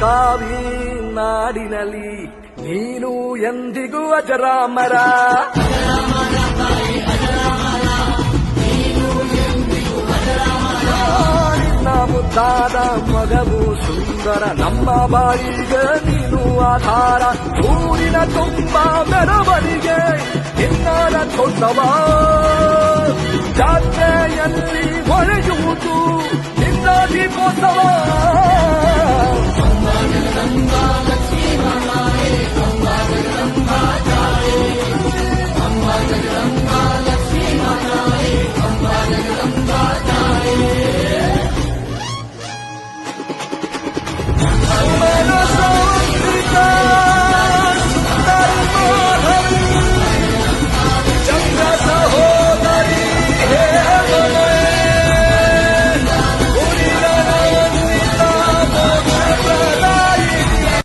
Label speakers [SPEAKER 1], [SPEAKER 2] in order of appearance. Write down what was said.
[SPEAKER 1] ಕಾವಿ ನಾಡಿನಲ್ಲಿ ನೀನು ಎಂದಿಗೂ ಅಜರಾಮರ. ಮುದ್ದಾದ ಮಗವು ಸುಂದರ, ನಮ್ಮ ಬಾಳಿಗೆ ನೀನು ಆಧಾರ. ಊರಿನ ತುಂಬ ಮೆರವಣಿಗೆ ನಿನ್ನ ದೊಡ್ಡವ ಜಾತ್ರೆಯಲ್ಲಿ ಹೊಳೆಯುವುದು ನಿನ್ನ ದೀಪೋತ್ಸವ أمل